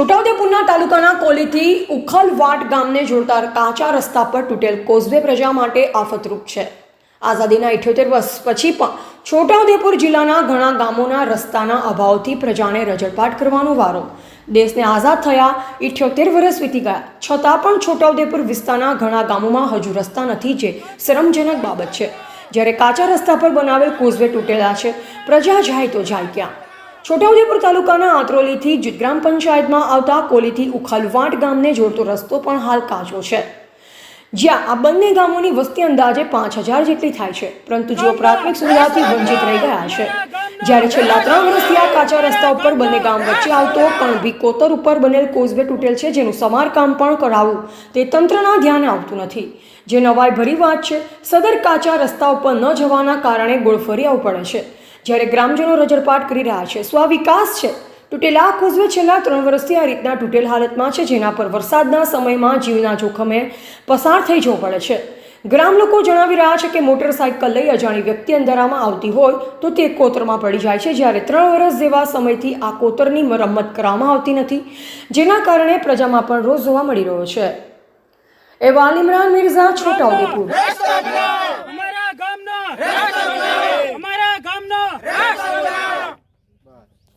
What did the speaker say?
છોટાઉદેપુરના તાલુકાના કોલીથી ઉખલવાટ ગામને જોડતા કાચા રસ્તા પર તૂટેલ કોઝવે પ્રજા માટે આફતરૂપ છે. આઝાદીના ઇઠ્યોતેર વર્ષ પછી પણ છોટાઉદેપુર જિલ્લાના ઘણા ગામોના રસ્તાના અભાવથી પ્રજાને રજળપાટ કરવાનો વારો દેશને આઝાદ થયા ઇઠ્યોતેર વર્ષ વીતી ગયા. છતાં પણ છોટાઉદેપુર વિસ્તારના ઘણા ગામોમાં હજુ રસ્તા નથી જે શરમજનક બાબત છે. જ્યારે કાચા રસ્તા પર બનાવેલ કોઝવે તૂટેલા છે, પ્રજા જાય તો જાય ક્યાં? છોટાઉદેપુર તાલુકાના આંત્રોલીથી જ ગ્રામ પંચાયતમાં આવતા કોલીથી ઉખલવાટ ગામને જોડતો રસ્તો પણ હાલ કાચો છે. જ્યાં આ બંને ગામોની વસ્તી અંદાજે પાંચ હજાર જેટલી થાય છે, પરંતુ જેઓ પ્રાથમિક સુવિધાથી વંચિત રહી ગયા છે. જ્યારે છેલ્લા ત્રણ વર્ષથી આ કાચા રસ્તા ઉપર બંને ગામ વચ્ચે આવતો કણભી કોતર ઉપર બનેલ કોઝવે તૂટેલ છે, જેનું સમારકામ પણ કરાવવું તે તંત્રના ધ્યાને આવતું નથી. જે નવાઈ ભરી વાત છે, સદર કાચા રસ્તા ઉપર ન જવાના કારણે ગોળફરી આવવું પડે છે. જ્યારે ગ્રામજનો રજળપાટ કરી રહ્યા છે, સ્વ વિકાસ છે. તૂટેલા કોઝવે છેલ્લા ત્રણ વર્ષથી આ રીતના તૂટેલ હાલતમાં છે, જેના પર વરસાદના સમયમાં જીવના જોખમે પસાર થઈ જવું પડે છે. ગ્રામ લોકો જણાવી રહ્યા છે કે મોટરસાઇકલ લઈ અજાણી વ્યક્તિ અંધારામાં આવતી હોય તો તે કોતરમાં પડી જાય છે, જ્યારે ત્રણ વર્ષ જેવા સમયથી આ કોતરની મરમ્મત કરવામાં આવતી નથી, જેના કારણે પ્રજામાં પણ રોજ જોવા મળી રહ્યો છે. એવા ઇમરાન મિર્ઝા છોટાઉદેપુર